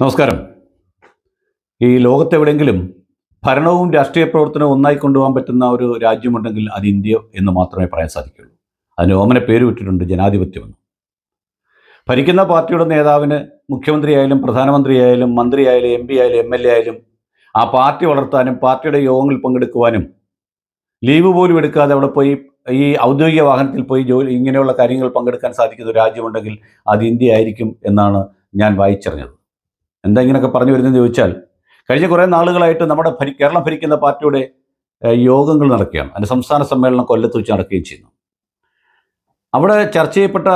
നമസ്കാരം. ഈ ലോകത്തെവിടെയെങ്കിലും ഭരണവും രാഷ്ട്രീയ പ്രവർത്തനവും ഒന്നായി കൊണ്ടുപോകാൻ പറ്റുന്ന ഒരു രാജ്യമുണ്ടെങ്കിൽ അത് ഇന്ത്യ എന്ന് മാത്രമേ പറയാൻ സാധിക്കുള്ളൂ അതിന് ഓമന പേര് വിട്ടിട്ടുണ്ട് ജനാധിപത്യമെന്ന്. ഭരിക്കുന്ന പാർട്ടിയുടെ നേതാവിന് മുഖ്യമന്ത്രിയായാലും പ്രധാനമന്ത്രിയായാലും മന്ത്രിയായാലും എം പി ആയാലും എം എൽ എ ആയാലും ആ പാർട്ടി വളർത്താനും പാർട്ടിയുടെ യോഗങ്ങളിൽ പങ്കെടുക്കുവാനും ലീവ് പോലും എടുക്കാതെ അവിടെ പോയി ഈ ഔദ്യോഗിക വാഹനത്തിൽ പോയി ജോലി ഇങ്ങനെയുള്ള കാര്യങ്ങൾ പങ്കെടുക്കാൻ സാധിക്കുന്ന ഒരു രാജ്യമുണ്ടെങ്കിൽ അത് ഇന്ത്യ ആയിരിക്കും എന്നാണ് ഞാൻ വായിച്ചറിഞ്ഞത്. എന്താ ഇങ്ങനെയൊക്കെ പറഞ്ഞു വരുന്നതെന്ന് ചോദിച്ചാൽ കഴിഞ്ഞ കുറേ നാളുകളായിട്ട് നമ്മുടെ ഭരി കേരളം ഭരിക്കുന്ന പാർട്ടിയുടെ യോഗങ്ങൾ നടക്കുകയാണ്. അതിന്റെ സംസ്ഥാന സമ്മേളനം കൊല്ലത്ത് വെച്ച് നടക്കുകയും ചെയ്യുന്നു. അവിടെ ചർച്ച ചെയ്യപ്പെട്ട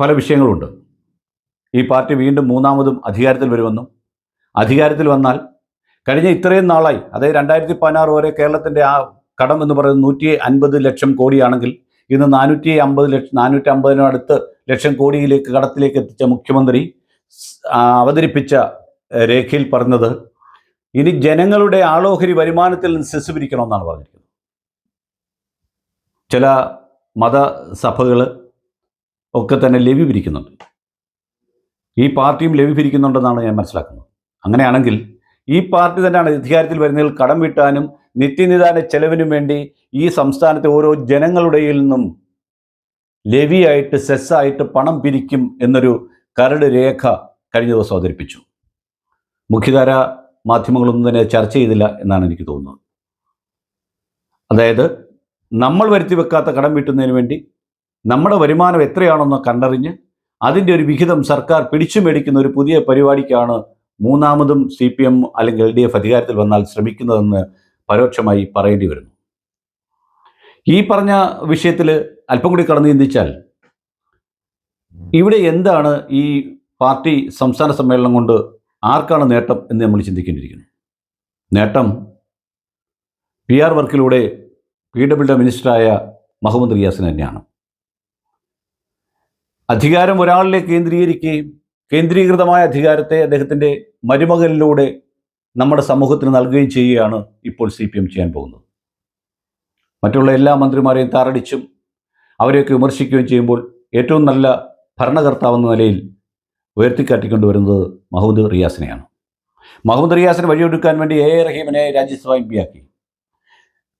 പല വിഷയങ്ങളുണ്ട്. ഈ പാർട്ടി വീണ്ടും മൂന്നാമതും അധികാരത്തിൽ വരുമെന്നും അധികാരത്തിൽ വന്നാൽ കഴിഞ്ഞ ഇത്രയും നാളായി അതായത് രണ്ടായിരത്തി പതിനാറ് വരെ കേരളത്തിന്റെ ആ കടം എന്ന് പറയുന്നത് നൂറ്റി അൻപത് ലക്ഷം കോടിയാണെങ്കിൽ ഇന്ന് നാനൂറ്റി അമ്പത് ലക്ഷം നാനൂറ്റി അമ്പതിനടുത്ത് ലക്ഷം കോടിയിലേക്ക് കടത്തിലേക്ക് എത്തിച്ച മുഖ്യമന്ത്രി അവതരിപ്പിച്ച രേഖയിൽ പറഞ്ഞത് ഇനി ജനങ്ങളുടെ ആളോഹരി വരുമാനത്തിൽ നിന്ന് സെസ് പിരിക്കണമെന്നാണ് പറഞ്ഞിരിക്കുന്നത്. ചില മതസഭകൾ ഒക്കെ തന്നെ ലവി പിരിക്കുന്നുണ്ട്. ഈ പാർട്ടിയും ലവി പിരിക്കുന്നുണ്ടെന്നാണ് ഞാൻ മനസ്സിലാക്കുന്നത്. അങ്ങനെയാണെങ്കിൽ ഈ പാർട്ടി തന്നെയാണ് അധികാരത്തിൽ വരുന്നതിൽ കടം വീട്ടാനും നിത്യനിദാന ചെലവിനും വേണ്ടി ഈ സംസ്ഥാനത്തെ ഓരോ ജനങ്ങളുടെയിൽ നിന്നും ലെവിയായിട്ട് സെസ്സായിട്ട് പണം പിരിക്കും എന്നൊരു കരട് രേഖ കഴിഞ്ഞ ദിവസം അവതരിപ്പിച്ചു. മുഖ്യധാര മാധ്യമങ്ങളൊന്നും തന്നെ ചർച്ച ചെയ്തില്ല എന്നാണ് എനിക്ക് തോന്നുന്നത്. അതായത് നമ്മൾ വരുത്തി വെക്കാത്ത കടം വീട്ടുന്നതിന് വേണ്ടി നമ്മുടെ വരുമാനം എത്രയാണെന്ന് കണ്ടറിഞ്ഞ് അതിന്റെ ഒരു വിഹിതം സർക്കാർ പിടിച്ചു മേടിക്കുന്ന ഒരു പുതിയ പരിപാടിക്കാണ് മൂന്നാമതും സി പി എം അല്ലെങ്കിൽ എൽ ഡി എഫ് അധികാരത്തിൽ വന്നാൽ ശ്രമിക്കുന്നതെന്ന് പരോക്ഷമായി പറയേണ്ടി വരുന്നു. ഈ പറഞ്ഞ വിഷയത്തിൽ അല്പം കൂടി കടന്നു ചിന്തിച്ചാൽ ഇവിടെ എന്താണ് ഈ പാർട്ടി സംസ്ഥാന സമ്മേളനം കൊണ്ട് ആർക്കാണ് നേട്ടം എന്ന് നമ്മൾ ചിന്തിക്കേണ്ടിയിരിക്കുന്നു? നേട്ടം പി ആർ വർക്കിലൂടെ പി ഡബ്ല്യു മിനിസ്റ്ററായ മുഹമ്മദ് റിയാസിന് തന്നെയാണ്. അധികാരം ഒരാളിലെ കേന്ദ്രീകരിക്കുകയും കേന്ദ്രീകൃതമായ അധികാരത്തെ അദ്ദേഹത്തിന്റെ മരുമകനിലൂടെ നമ്മുടെ സമൂഹത്തിന് നൽകുകയും ചെയ്യുകയാണ് ഇപ്പോൾ സി ചെയ്യാൻ പോകുന്നത്. മറ്റുള്ള എല്ലാ മന്ത്രിമാരെയും താറടിച്ചും അവരെയൊക്കെ വിമർശിക്കുകയും ചെയ്യുമ്പോൾ ഏറ്റവും നല്ല ഭരണകർത്താവെന്ന നിലയിൽ ഉയർത്തിക്കാട്ടിക്കൊണ്ടുവരുന്നത് മഹമ്മദ് റിയാസിനെയാണ്. മഹമ്മദ് റിയാസിന് വഴിയൊടുക്കാൻ വേണ്ടി എ എ റഹീമിനെ രാജ്യസഭ എം പിയാക്കി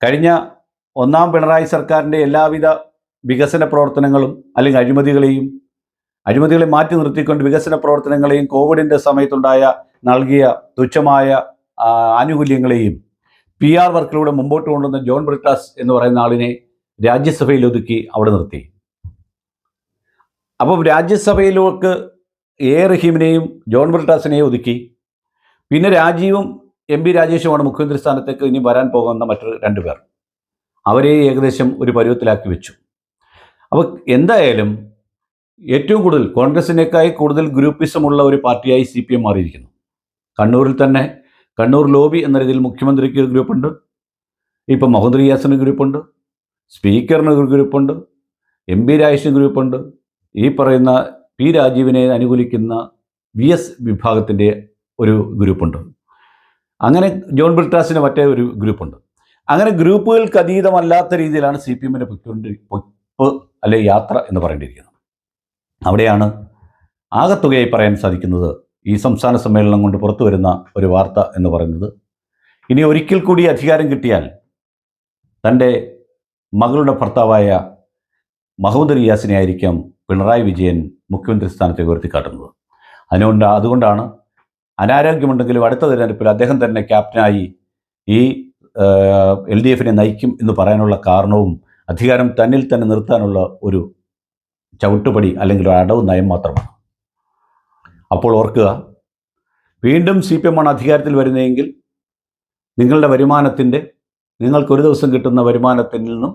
കഴിഞ്ഞ ഒന്നാം പിണറായി സർക്കാരിന്റെ എല്ലാവിധ വികസന പ്രവർത്തനങ്ങളും അല്ലെങ്കിൽ അഴിമതികളെയും അഴിമതികളെ മാറ്റി നിർത്തിക്കൊണ്ട് വികസന പ്രവർത്തനങ്ങളെയും കോവിഡിന്റെ സമയത്തുണ്ടായ നൽകിയ തുച്ഛമായ ആനുകൂല്യങ്ങളെയും പി ആർ വർക്കിലൂടെ മുമ്പോട്ട് കൊണ്ടുവന്ന ജോൺ ബ്രിട്ടാസ് എന്ന് പറയുന്ന ആളിനെ രാജ്യസഭയിൽ ഒതുക്കി അവിടെ നിർത്തി. അപ്പം രാജ്യസഭയിലേക്ക് എ. റഹീമിനെയും ജോൺ ബ്രിട്ടാസിനെയും ഒതുക്കി. പിന്നെ രാജീവും എം. പി രാജേഷുമാണ് മുഖ്യമന്ത്രി സ്ഥാനത്തേക്ക് ഇനി വരാൻ പോകുന്ന മറ്റൊരു രണ്ട് പേർ. അവരെ ഏകദേശം ഒരു പരുവത്തിലാക്കി വെച്ചു. അപ്പോൾ എന്തായാലും ഏറ്റവും കൂടുതൽ കോൺഗ്രസിനേക്കായി കൂടുതൽ ഗ്രൂപ്പിസമുള്ള ഒരു പാർട്ടിയായി സി പി എം മാറിയിരിക്കുന്നു. കണ്ണൂരിൽ തന്നെ കണ്ണൂർ ലോബി എന്ന രീതിയിൽ മുഖ്യമന്ത്രിക്ക് ഒരു ഗ്രൂപ്പുണ്ട്. ഇപ്പം മുഹമ്മദ് റിയാസിന് ഗ്രൂപ്പുണ്ട്. സ്പീക്കറിന് ഒരു ഗ്രൂപ്പുണ്ട്. എം. പി രാജേഷിന് ഗ്രൂപ്പുണ്ട്. ഈ പറയുന്ന പി രാജീവിനെ അനുകൂലിക്കുന്ന വി എസ് വിഭാഗത്തിന്റെ ഒരു ഗ്രൂപ്പുണ്ട്. അങ്ങനെ ജോൺ ബിൽട്രാസിന്റെ മറ്റേ ഒരു ഗ്രൂപ്പുണ്ട്. അങ്ങനെ ഗ്രൂപ്പുകൾക്ക് അതീതമല്ലാത്ത രീതിയിലാണ് സി പി എമ്മിന്റെ പൊയ്ക്കൊണ്ട് പൊയ്പ്പ് അല്ലെ യാത്ര എന്ന് പറയേണ്ടിയിരിക്കുന്നത്. അവിടെയാണ് ആകത്തുകയായി പറയാൻ സാധിക്കുന്നത് ഈ സംസ്ഥാന സമ്മേളനം കൊണ്ട് പുറത്തു വരുന്ന ഒരു വാർത്ത എന്ന് പറയുന്നത്. ഇനി ഒരിക്കൽ കൂടി അധികാരം കിട്ടിയാൽ തന്റെ മകളുടെ ഭർത്താവായ മഹമ്മദ് റിയാസിനെ ആയിരിക്കാം പിണറായി വിജയൻ മുഖ്യമന്ത്രി സ്ഥാനത്തേക്ക് ഉയർത്തിക്കാട്ടുന്നത് അതിനുകൊണ്ട് അതുകൊണ്ടാണ് അനാരോഗ്യമുണ്ടെങ്കിലും അടുത്ത തിരഞ്ഞെടുപ്പിൽ അദ്ദേഹം തന്നെ ക്യാപ്റ്റനായി ഈ എൽ ഡി എഫിനെ നയിക്കും എന്ന് പറയാനുള്ള കാരണവും അധികാരം തന്നിൽ തന്നെ നിർത്താനുള്ള ഒരു ചവിട്ടുപടി അല്ലെങ്കിൽ ഒരു അടവ് നയം മാത്രമാണ്. അപ്പോൾ ഓർക്കുക വീണ്ടും സി പി എമ്മാണ് അധികാരത്തിൽ വരുന്നതെങ്കിൽ നിങ്ങളുടെ വരുമാനത്തിന്റെ നിങ്ങൾക്ക് ഒരു ദിവസം കിട്ടുന്ന വരുമാനത്തിൽ നിന്നും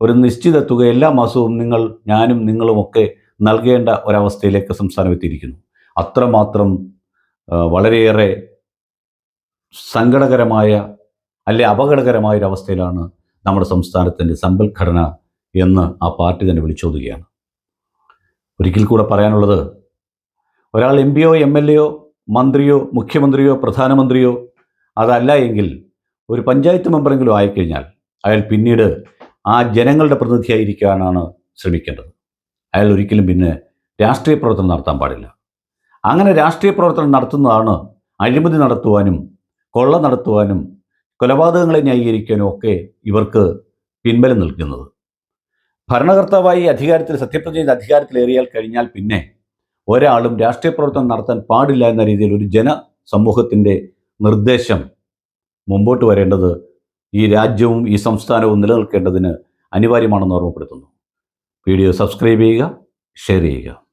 ഒരു നിശ്ചിത തുക എല്ലാ മാസവും നിങ്ങൾ ഞാനും നിങ്ങളുമൊക്കെ നൽകേണ്ട ഒരവസ്ഥയിലേക്ക് സംസ്ഥാനം എത്തിയിരിക്കുന്നു. അത്രമാത്രം വളരെയേറെ സങ്കടകരമായ അല്ലെ അപകടകരമായ ഒരു അവസ്ഥയിലാണ് നമ്മുടെ സംസ്ഥാനത്തിന്റെ സമ്പൽഘടന എന്ന് ആ പാർട്ടി തന്നെ വിളിച്ചോതുകയാണ്. ഒരിക്കൽ കൂടെ പറയാനുള്ളത് ഒരാൾ എം പിയോ എം എൽ എയോ മന്ത്രിയോ മുഖ്യമന്ത്രിയോ പ്രധാനമന്ത്രിയോ അതല്ല എങ്കിൽ ഒരു പഞ്ചായത്ത് മെമ്പറെങ്കിലും ആയിക്കഴിഞ്ഞാൽ അയാൾ പിന്നീട് ആ ജനങ്ങളുടെ പ്രതിനിധിയായിരിക്കാനാണ് ശ്രമിക്കേണ്ടത്. അയാൾ ഒരിക്കലും പിന്നെ രാഷ്ട്രീയ പ്രവർത്തനം നടത്താൻ പാടില്ല. അങ്ങനെ രാഷ്ട്രീയ പ്രവർത്തനം നടത്തുന്നതാണ് അഴിമതി നടത്തുവാനും കൊള്ള നടത്തുവാനും കൊലപാതകങ്ങളെ ന്യായീകരിക്കാനും ഒക്കെ ഇവർക്ക് പിൻബലം നൽകുന്നത്. ഭരണകർത്താവായി അധികാരത്തിൽ സത്യപ്രതിജ്ഞ അധികാരത്തിലേറിയാൽ കഴിഞ്ഞാൽ പിന്നെ ഒരാളും രാഷ്ട്രീയ പ്രവർത്തനം നടത്താൻ പാടില്ല എന്ന രീതിയിൽ ഒരു ജനസമൂഹത്തിന്റെ നിർദ്ദേശം മുമ്പോട്ട് വരേണ്ടത് ഈ രാജ്യവും ഈ സംസ്ഥാനവും നിലനിൽക്കേണ്ടതിന് അനിവാര്യമാണെന്ന് ഓർമ്മപ്പെടുത്തുന്നു. വീഡിയോ സബ്സ്ക്രൈബ് ചെയ്യുക ഷെയർ ചെയ്യുക.